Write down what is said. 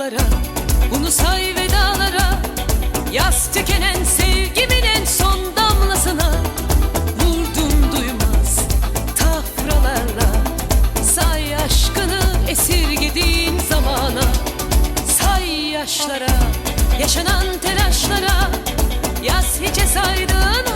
yollara Bunu say vedalara. Yaz tükenen sevgimin en son damlasına Vurdum duymaz tafralarla Say aşkını esirgediğin zamana Say yaşlara Yaşanan telaşlara. Yaz hiçe saydığın